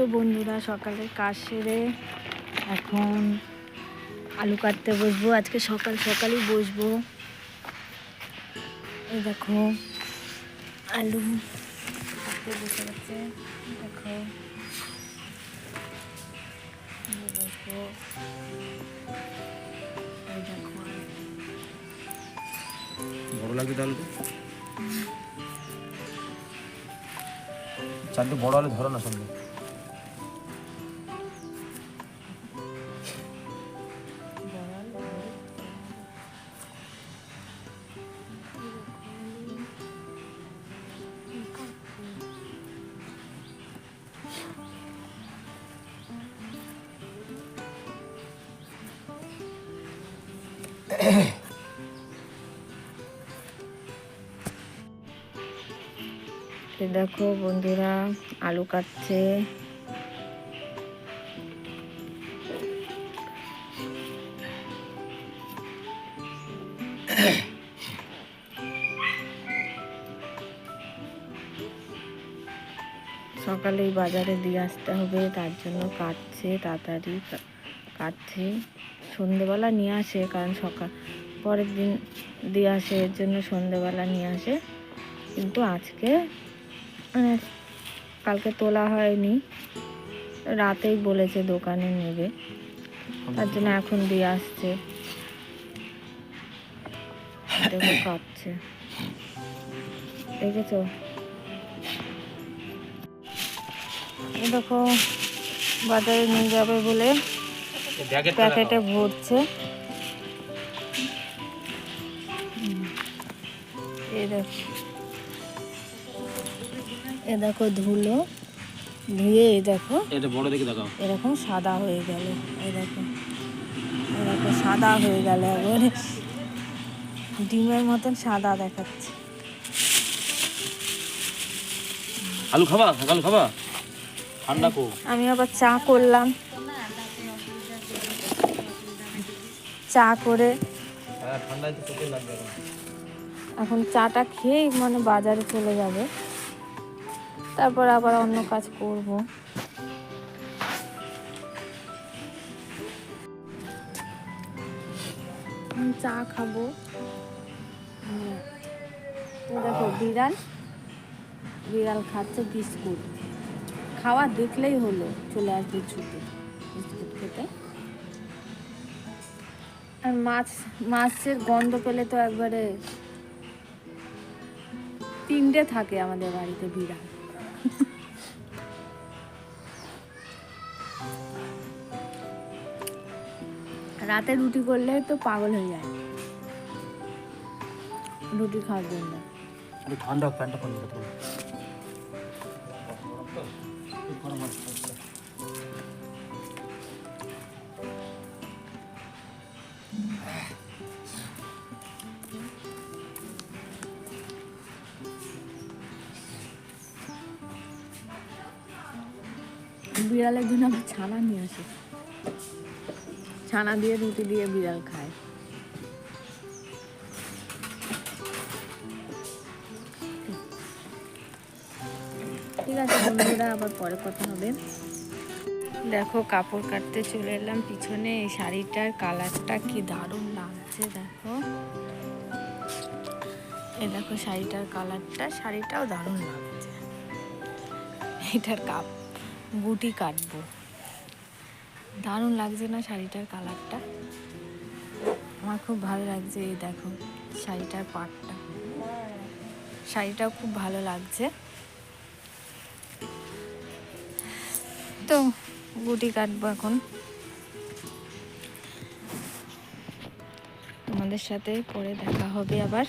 তো বন্ধুরা সকালে কাজ সেরে এখন আলু কাটতে বসবো। আজকে সকাল সকালই বসবো। এই দেখো, আলু কাটতে বসে গেছে। দেখো বড় লাগছে তাহলে চারটে বড় হলে ধরো না সঙ্গে। দেখো বন্ধুরা আলু কাটছে। সকালেই বাজারে দিয়ে আসতে হবে তার জন্য কাটছে তাড়াতাড়ি। কা- কাটছে সন্ধেবেলা নিয়ে আসে, কারণ সকাল পরের দিন দিয়ে আসে, এর জন্য সন্ধেবেলা নিয়ে আসে। কিন্তু আজকে মানে কালকে তোলা হয়নি। রাতেই বলেছে দোকানে নেবে। তার জন্য এখন দিয়ে আসছে। দেখো কাটছে দেখেছ? দেখো, বাজারে নিয়ে যাবে বলে প্যাকেটে ভরছে। এই দেখো। এ দেখো ধুলো। ধুয়ে এই দেখো। এটা বড় দেখে দেখাও। এরকম সাদা হয়ে গেল। এই দেখো। এই সাদা হয়ে গেল একবারে। ডিমের মতন সাদা দেখাচ্ছে। আলু খাবা? আলু খাবা? ঠান্ডা কো। আমি আবার চা করলাম। চা করে। হ্যাঁ এখন। চাটা খেয়েই মানে বাজারে চলে যাবে। তারপর আবার অন্য কাজ করব। চা খাব। দেখো বিড়াল বিড়াল খাচ্ছে বিস্কুট। খাওয়া দেখলেই হলো চলে আসবে ছুটে বিস্কুট খেতে। আর মাছ, মাছের গন্ধ পেলে তো একবারে তিনটে থাকে আমাদের বাড়িতে বিড়াল। রাতে রুটি করলে তো পাগল হয়ে যায়। রুটি খাওয়ার জন্য। ঠান্ডা প্যান্টটা বিড়ালের জন্য আবার ছানা নিয়ে আসে। ছানা দিয়ে রুটি দিয়ে বিড়াল খায়। ঠিক আছে, বন্ধুরা, আবার পরে কথা হবে। দেখো, কাপড় কাটতে চলে এলাম পিছনে। এই শাড়িটার কালারটা কি দারুণ লাগছে, দেখো। এই দেখো, শাড়িটার কালারটা, শাড়িটাও দারুণ লাগছে। এটার কাপ গুটি কাটবো। দারুণ লাগছে না শাড়িটার কালারটা? আমার খুব ভালো লাগছে এই দেখো শাড়িটার পাটটা। শাড়িটাও খুব ভালো লাগছে। তো গুটি কাটবো এখন। তোমাদের সাথে পরে দেখা হবে আবার।